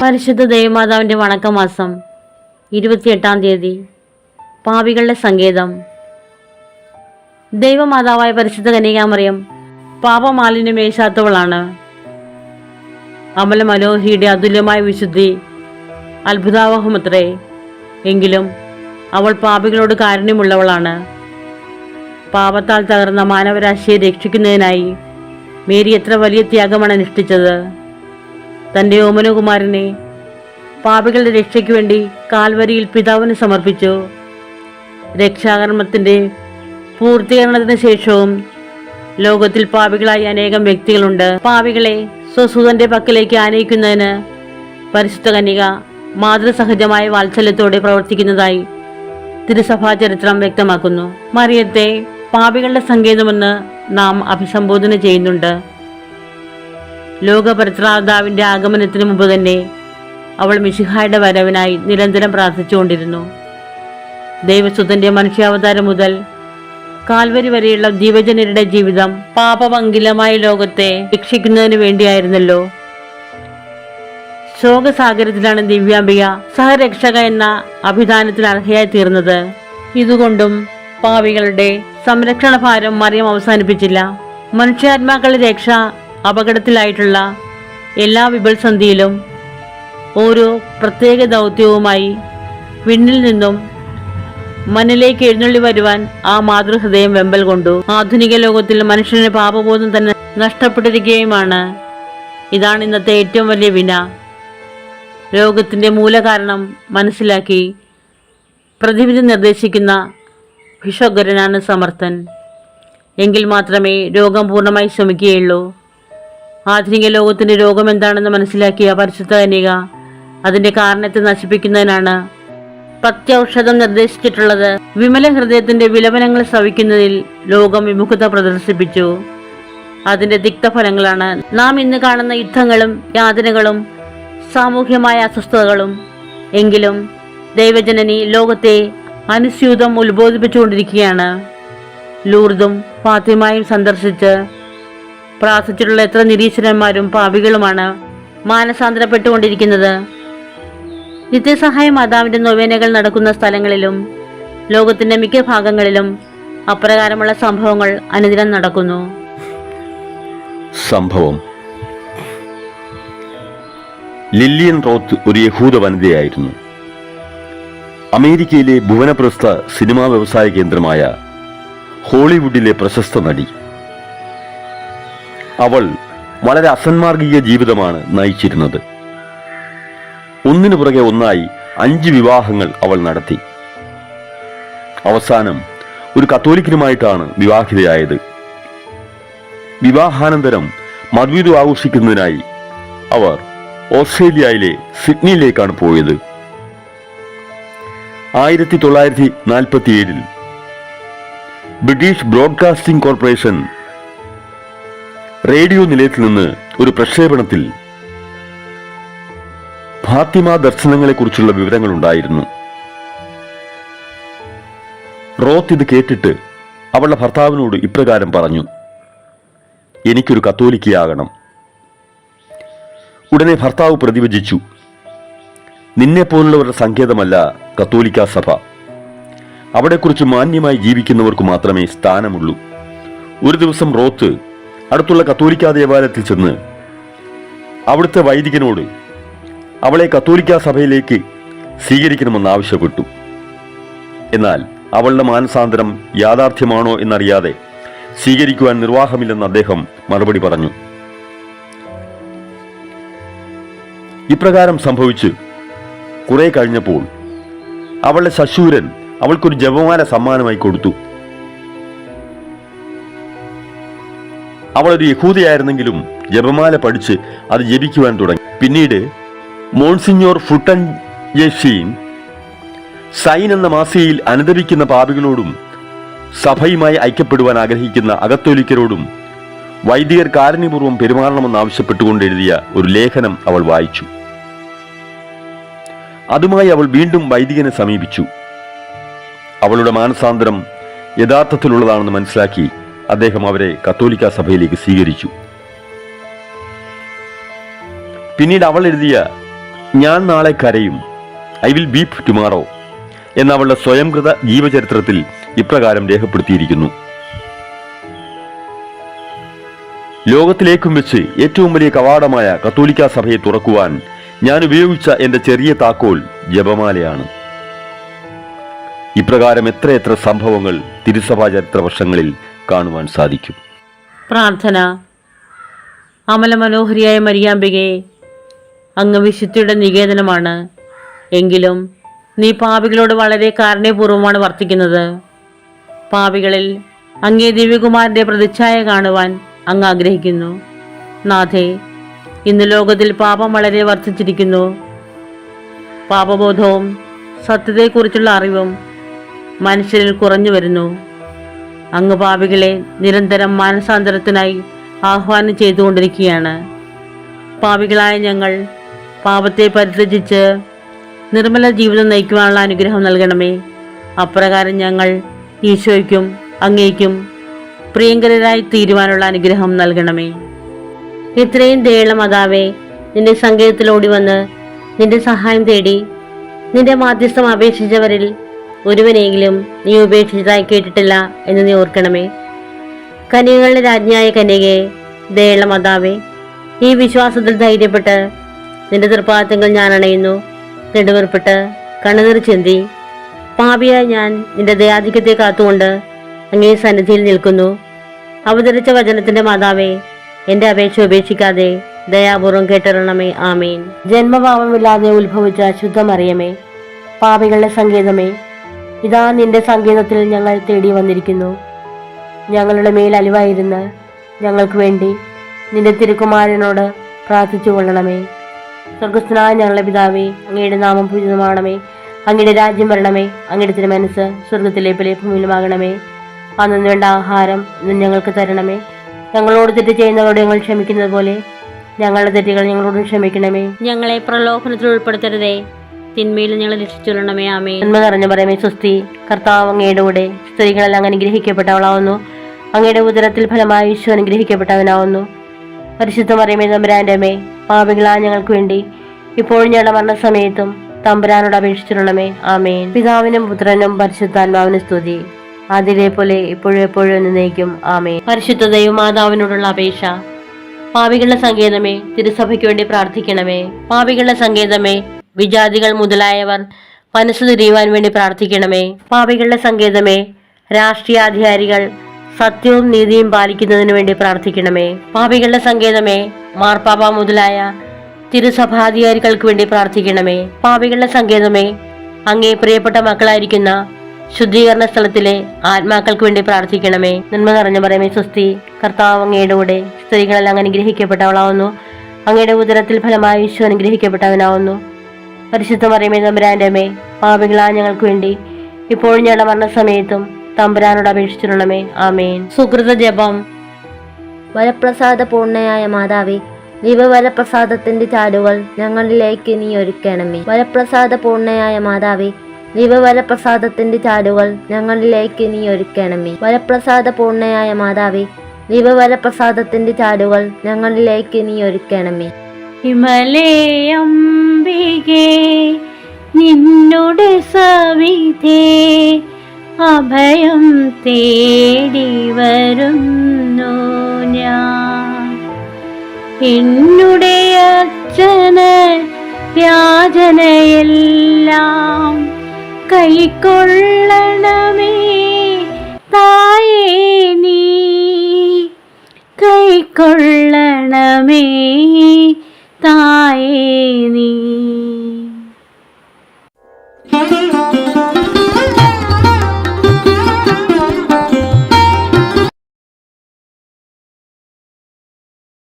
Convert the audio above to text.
പരിശുദ്ധ ദേവമാതാവിന്റെ വണക്കമാസം ഇരുപത്തിയെട്ടാം തീയതി പാപികളുടെ സങ്കേതം. ദൈവമാതാവായ പരിശുദ്ധ കന്യകാമറിയം പാപമാലിന്യമേശാത്തവളാണ് അമല മനോഹിയുടെ അതുല്യമായ വിശുദ്ധി അത്ഭുതാവഹമത്രേ. എങ്കിലും അവൾ പാപികളോട് കാരുണ്യമുള്ളവളാണ്. പാപത്താൽ തകർന്ന മാനവരാശിയെ രക്ഷിക്കുന്നതിനായി മേരി എത്ര വലിയ ത്യാഗമാണ് അനുഷ്ഠിച്ചത്. തന്റെ ഓമനകുമാരനെ പാപികളുടെ രക്ഷയ്ക്ക് വേണ്ടി കാൽവരിയിൽ പിതാവിന് സമർപ്പിച്ചു. രക്ഷാകർമ്മത്തിന്റെ പൂർത്തീകരണത്തിന് ശേഷവും ലോകത്തിൽ പാപികളായി അനേകം വ്യക്തികളുണ്ട്. പാപികളെ സ്വസുതന്റെ പക്കലേക്ക് ആനയിക്കുന്നതിന് പരിശുദ്ധ കന്യക മാതൃസഹജമായ വാത്സല്യത്തോടെ പ്രവർത്തിക്കുന്നതായി തിരുസഭാ ചരിത്രം വ്യക്തമാക്കുന്നു. മറിയത്തെ പാപികളുടെ സങ്കേതമെന്ന് നാം അഭിസംബോധന ചെയ്യുന്നുണ്ട്. ലോകപരിത്രാതാവിന്റെ ആഗമനത്തിന് മുമ്പ് തന്നെ അവൾ മിശിഹായുടെ വരവിനായി നിരന്തരം പ്രാർത്ഥിച്ചുകൊണ്ടിരുന്നു. ദൈവസുതന്റെ മനുഷ്യാവതാരം മുതൽ കാൽവരി വരെയുള്ള ജീവജനരുടെ ജീവിതം പാപമംഗിലമായ ലോകത്തെ രക്ഷിക്കുന്നതിന് വേണ്ടിയായിരുന്നല്ലോ. ശോകസാഗരത്തിലാണ് ദിവ്യാംബിക സഹരക്ഷക എന്ന അഭിധാനത്തിന് അർഹയായി തീർന്നത് ഇതുകൊണ്ടും പാവികളുടെ സംരക്ഷണ ഭാരം മറിയം അവസാനിപ്പിച്ചില്ല. മനുഷ്യാത്മാക്കളുടെ രക്ഷ അപകടത്തിലായിട്ടുള്ള എല്ലാ വിപൽസന്ധിയിലും ഓരോ പ്രത്യേക ദൗത്യവുമായി വിണ്ണിൽ നിന്നും മണ്ണിലേക്ക് എഴുന്നള്ളി വരുവാൻ ആ മാതൃഹൃദയം വെമ്പൽ കൊണ്ടു. ആധുനിക ലോകത്തിൽ മനുഷ്യന്റെ പാപബോധം തന്നെ നഷ്ടപ്പെട്ടിരിക്കുകയുമാണ്. ഇതാണ് ഇന്നത്തെ ഏറ്റവും വലിയ വിന. രോഗത്തിന്റെ മൂലകാരണം മനസ്സിലാക്കി പ്രതിവിധി നിർദ്ദേശിക്കുന്ന ഭിഷഗ്വരനാണ് സമർത്ഥൻ. എങ്കിൽ മാത്രമേ രോഗം പൂർണമായി ശമിക്കുകയുള്ളൂ. ആധുനിക ലോകത്തിന്റെ രോഗം എന്താണെന്ന് മനസ്സിലാക്കിയ പരിശുദ്ധ കന്യക അതിന്റെ കാരണത്തെ നശിപ്പിക്കുന്നതിനാണ് പ്രത്യൗഷധം നിർദ്ദേശിച്ചിട്ടുള്ളത്. വിമല ഹൃദയത്തിന്റെ വിലപനങ്ങൾ ശ്രവിക്കുന്നതിൽ ലോകം വിമുഖത പ്രദർശിപ്പിച്ചു. അതിന്റെ തിക്തഫലങ്ങളാണ് നാം ഇന്ന് കാണുന്ന യുദ്ധങ്ങളും യാതനകളും സാമൂഹ്യമായ അസ്വസ്ഥതകളും. എങ്കിലും ദൈവജനനി ലോകത്തെ അനുസ്യൂതം ഉത്ബോധിപ്പിച്ചുകൊണ്ടിരിക്കുകയാണ്. ലൂർദും ഫാത്തിമയും സന്ദർശിച്ച് പ്രാർത്ഥിച്ചിട്ടുള്ള എത്ര നിരീശ്വരന്മാരും പാപികളുമാണ് മാനസാന്തരപ്പെട്ടുകൊണ്ടിരിക്കുന്നത്. നിത്യസഹായ മാതാവിന്റെ നൊവേനകൾ നടക്കുന്ന സ്ഥലങ്ങളിലും ലോകത്തിന്റെ മിക്ക ഭാഗങ്ങളിലും അപ്രകാരമുള്ള സംഭവങ്ങൾ അനുദിനം നടക്കുന്നു. സംഭവം. ലില്ലിയൻ റോത്ത് ഒരു യഹൂദ വനിതയായിരുന്നു. അമേരിക്കയിലെ ഭുവനപ്രസ്ഥ സിനിമാ വ്യവസായ കേന്ദ്രമായ ഹോളിവുഡിലെ പ്രശസ്ത നടി. അവൾ വളരെ അസന്മാർഗിക ജീവിതമാണ് നയിച്ചിരുന്നത്. ഒന്നിനു പുറകെ ഒന്നായി അഞ്ച് വിവാഹങ്ങൾ അവൾ നടത്തി. അവസാനം ഒരു കത്തോലിക്കനുമായിട്ടാണ് വിവാഹിതയായത്. വിവാഹാനന്തരം മദ്വീതു ആഘോഷിക്കുന്നതിനായി അവർ ഓസ്ട്രേലിയയിലെ സിഡ്നിയിലേക്കാണ് പോയത്. ആയിരത്തി തൊള്ളായിരത്തി നാൽപ്പത്തിയേഴിൽ ബ്രിട്ടീഷ് ബ്രോഡ്കാസ്റ്റിംഗ് കോർപ്പറേഷൻ റേഡിയോ നിലയത്തിൽ നിന്ന് ഒരു പ്രക്ഷേപണത്തിൽ ഫാത്തിമ ദർശനങ്ങളെക്കുറിച്ചുള്ള വിവരങ്ങൾ ഉണ്ടായിരുന്നു റോത്ത് ഇത് കേട്ടിട്ട് അവളുടെ ഭർത്താവിനോട് ഇപ്രകാരം പറഞ്ഞു എനിക്കൊരു കത്തോലിക്കയാകണം. ഉടനെ ഭർത്താവ് പ്രതിവചിച്ചു നിന്നെപ്പോലുള്ളവരുടെ സങ്കേതമല്ല കത്തോലിക്ക സഭ. അവിടെക്കുറിച്ച് മാന്യമായി ജീവിക്കുന്നവർക്ക് മാത്രമേ സ്ഥാനമുള്ളൂ. ഒരു ദിവസം റോത്ത് അടുത്തുള്ള കത്തോലിക്ക ദേവാലയത്തിൽ ചെന്ന് അവിടുത്തെ വൈദികനോട് അവളെ കത്തോലിക്ക സഭയിലേക്ക് സ്വീകരിക്കണമെന്ന് ആവശ്യപ്പെട്ടു. എന്നാൽ അവളുടെ മാനസാന്തരം യാഥാർത്ഥ്യമാണോ എന്നറിയാതെ സ്വീകരിക്കുവാൻ നിർവാഹമില്ലെന്ന് അദ്ദേഹം മറുപടി പറഞ്ഞു. ഇപ്രകാരം സംഭവിച്ച് കുറെ കഴിഞ്ഞപ്പോൾ അവളുടെ ശശൂരൻ അവൾക്കൊരു ജപമാല സമ്മാനമായി കൊടുത്തു. അവൾ ഒരു യഹൂദയായിരുന്നെങ്കിലും ജപമാല പഠിച്ച് അത് ജപിക്കുവാൻ തുടങ്ങി. പിന്നീട് മോൺസിഞ്ഞോർ ഫുട്ടൻ യഷീൻ സൈൻ എന്ന മാസികയിൽ അനുദപിക്കുന്ന പാപികളോടും സഭയുമായി ഐക്യപ്പെടുവാൻ ആഗ്രഹിക്കുന്ന അകത്തോലിക്കരോടും വൈദികർ കാരുണ്യപൂർവം പെരുമാറണമെന്ന് ആവശ്യപ്പെട്ടുകൊണ്ട് എഴുതിയ ഒരു ലേഖനം അവൾ വായിച്ചു. അതുമായി അവൾ വീണ്ടും വൈദികനെ സമീപിച്ചു. അവളുടെ മാനസാന്തരം യഥാർത്ഥത്തിലുള്ളതാണെന്ന് മനസ്സിലാക്കി അദ്ദേഹം അവരെ കത്തോലിക്ക സഭയിലേക്ക് സ്വീകരിച്ചു. പിന്നീട് അവൾ എഴുതിയ ഞാൻ നാളെ കരയും. ഐ വിൽ ബീപ് ടുമാറോ എന്ന അവളുടെ സ്വയംകൃത ജീവചരിത്രത്തിൽ ഇപ്രകാരം രേഖപ്പെടുത്തിയിരിക്കുന്നു. ലോകത്തിലേക്കും വെച്ച് ഏറ്റവും വലിയ കവാടമായ കത്തോലിക്ക സഭയെ തുറക്കുവാൻ ഞാൻ ഉപയോഗിച്ച എന്റെ ചെറിയ താക്കോൽ ജപമാലയാണ്. ഇപ്രകാരം എത്രയെത്ര സംഭവങ്ങൾ തിരുസഭാ ചരിത്ര വർഷങ്ങളിൽ കാണുവാൻ സാധിക്കും. പ്രാർത്ഥന. അമലമനോഹരിയായ മരിയാമ്പികയെ അങ്ങ് വിശുദ്ധിയുടെ നികേതനമാണ്. എങ്കിലും നീ പാപികളോട് വളരെ കാരുണ്യപൂർവമാണ് വർത്തിക്കുന്നത്. പാപികളിൽ അങ്ങേ ദിവ്യകുമാരന്റെ പ്രതിച്ഛായ കാണുവാൻ അങ്ങ് ആഗ്രഹിക്കുന്നു. നാഥേ ഇന്ന് ലോകത്തിൽ പാപം വളരെ വർദ്ധിച്ചിരിക്കുന്നു. പാപബോധവും സത്യത്തെക്കുറിച്ചുള്ള അറിവും മനുഷ്യരിൽ കുറഞ്ഞു വരുന്നു. അങ്ങ് പാപികളെ നിരന്തരം മാനസാന്തരത്തിനായി ആഹ്വാനം ചെയ്തുകൊണ്ടിരിക്കുകയാണ്. പാപികളായ ഞങ്ങൾ പാപത്തെ പരിത്യജിച്ച് നിർമ്മല ജീവിതം നയിക്കുവാനുള്ള അനുഗ്രഹം നൽകണമേ. അപ്രകാരം ഞങ്ങൾ ഈശോയ്ക്കും അങ്ങേക്കും പ്രിയങ്കരരായി തീരുവാനുള്ള അനുഗ്രഹം നൽകണമേ. ഇത്രയും ദയുള്ള മാതാവേ നിന്റെ സങ്കേതത്തിലോടി വന്ന് നിന്റെ സഹായം തേടി നിന്റെ മാധ്യസ്ഥം അപേക്ഷിച്ചവരിൽ ഒരുവനെങ്കിലും നീ ഉപേക്ഷിച്ചതായി കേട്ടിട്ടില്ല എന്ന് നീ ഓർക്കണമേ. കന്യകളുടെ രാജ്ഞിയായ കന്യകയെ ദയുള്ള മാതാവേ ഈ വിശ്വാസത്തിൽ ധൈര്യപ്പെട്ട് നിന്റെ തൃപ്പാദങ്ങൾ ഞാൻ അണയുന്നു. നെടുവേർപ്പെട്ട് കണ്ണുനീർ ചിന്തി പാപിയായി ഞാൻ നിന്റെ ദയാധിക്യത്തെ കാത്തുകൊണ്ട് അങ്ങേ സന്നിധിയിൽ നിൽക്കുന്നു. അവതരിച്ച വചനത്തിന്റെ മാതാവേ എന്റെ അപേക്ഷ ഉപേക്ഷിക്കാതെ ദയാപൂർവം കേട്ടറിയണമേ. ആമീൻ. ജന്മഭാവമില്ലാതെ ഉത്ഭവിച്ച ശുദ്ധമറിയമേ പാപികളുടെ സങ്കേതമേ ഇതാ നിന്റെ സങ്കേതത്തിൽ ഞങ്ങൾ തേടി വന്നിരിക്കുന്നു. ഞങ്ങളുടെ മേൽ അലിവായിരുന്ന് ഞങ്ങൾക്ക് വേണ്ടി നിന്റെ തിരുക്കുമാരനോട് പ്രാർത്ഥിച്ചു കൊള്ളണമേ. സ്വർഗസ്നായ ഞങ്ങളുടെ പിതാവേ അങ്ങയുടെ നാമം പൂജിതമാണമേ. അങ്ങയുടെ രാജ്യം വരണമേ. അങ്ങയുടെ തിരുമനസ് സ്വർഗത്തിലെ പോലെ ഭൂമിയിലുമാകണമേ. അന്നു വേണ്ട ആഹാരം ഞങ്ങൾക്ക് തരണമേ. ഞങ്ങളോട് തെറ്റ് ചെയ്യുന്നവരോട് ഞങ്ങൾ ക്ഷമിക്കുന്നത് പോലെ ഞങ്ങളുടെ തെറ്റുകൾ ഞങ്ങളോട് ക്ഷമിക്കണമേ. ഞങ്ങളെ പ്രലോഭനത്തിൽ ഉൾപ്പെടുത്തരുതേ. തിന്മയിൽ ഞങ്ങളെ രക്ഷിച്ചുകൊള്ളണമേ ആമേ നന്മ നിറഞ്ഞു പറയുമേ സുസ്തി കർത്താവ് അങ്ങയുടെ കൂടെ സ്ത്രീകളെല്ലാം അങ്ങനെ അനുഗ്രഹിക്കപ്പെട്ടവളാവുന്നു. അങ്ങയുടെ ഉദരത്തിൽ ഫലമായി ഈശോ അനുഗ്രഹിക്കപ്പെട്ടവനാവുന്നു. പരിശുദ്ധ മറിയമേ തമ്പുരാന്റെ അമ്മേ പാപികളാ ഞങ്ങൾക്ക് വേണ്ടി ഇപ്പോഴും ഞങ്ങളുടെ മരണസമയത്തും തമ്പുരാനോട് അപേക്ഷിച്ചിരണമേ ആമേൻ. പിതാവിനും പുത്രനും പരിശുദ്ധാത്മാവിനും സ്തുതി. അതിലെ പോലെ ഇപ്പോഴെപ്പോഴും എപ്പോഴും ആമേ പരിശുദ്ധ ദൈവമാതാവിനോടുള്ള അപേക്ഷ. പാപികളുടെ സങ്കേതമേ തിരുസഭയ്ക്ക് വേണ്ടി പ്രാർത്ഥിക്കണമേ. പാപികളുടെ സങ്കേതമേ വിജാതികൾ മുതലായവർ മനസ്സ് തിരിയുവാൻ വേണ്ടി പ്രാർത്ഥിക്കണമേ. പാപികളുടെ സങ്കേതമേ രാഷ്ട്രീയാധികാരികൾ സത്യവും നീതിയും പാലിക്കുന്നതിന് വേണ്ടി പ്രാർത്ഥിക്കണമേ. പാപികളുടെ സങ്കേതമേ മാർപ്പാപ്പ മുതലായ തിരുസഭാധികാരികൾക്ക് വേണ്ടി പ്രാർത്ഥിക്കണമേ. പാപികളുടെ സങ്കേതമേ അങ്ങേ പ്രിയപ്പെട്ട മക്കളായിരിക്കുന്ന ശുദ്ധീകരണ സ്ഥലത്തിലെ ആത്മാക്കൾക്ക് വേണ്ടി പ്രാർത്ഥിക്കണമേ. നന്മ നിറഞ്ഞു പറയുമേ സ്വസ്തി കർത്താവ് അങ്ങയുടെ കൂടെ സ്ത്രീകളെല്ലാം അനുഗ്രഹിക്കപ്പെട്ടവളാവുന്നു. അങ്ങയുടെ ഉദരത്തിൽ ഫലമായി ഈശോ അനുഗ്രഹിക്കപ്പെട്ടവനാവുന്നു. പരിശുദ്ധ മറിയമേ തമ്പുരാന്റെ അമ്മേ പാപികളാ ഞങ്ങൾക്ക് വേണ്ടി ഇപ്പോഴും ഞങ്ങളുടെ മരണസമയത്തും തമ്പുരാനോട് അപേക്ഷിച്ചിരണമേ ആമേൻ. സുഹൃത ജപം. വരപ്രസാദ പൂർണയായ മാതാവേ ദീപവരപ്രസാദത്തിന്റെ ചാടുകൾ ഞങ്ങളിലേക്ക് നീ ഒരുക്കണമേ വരപ്രസാദ പൂർണയായ മാതാവേ ദീപവരപ്രസാദത്തിന്റെ ചാടുകൾ ഞങ്ങളിലേക്ക് നീ ഒരുക്കണമേ വരപ്രസാദ പൂർണയായ മാതാവേ ജീവവരപ്രസാദത്തിന്റെ ചാടുകൾ ഞങ്ങളിലേക്ക് നീ ഒരുക്കണമേ ഹിമലേയംബികേ നിന്നുടെ സവിധേ അഭയം തേടി വരുന്നു ഞാൻ. എന്നുടെ അച്ഛന യാചനയെല്ലാം കൈക്കൊള്ളണമേ. തായേ നീ കൈക്കൊള്ളണമേ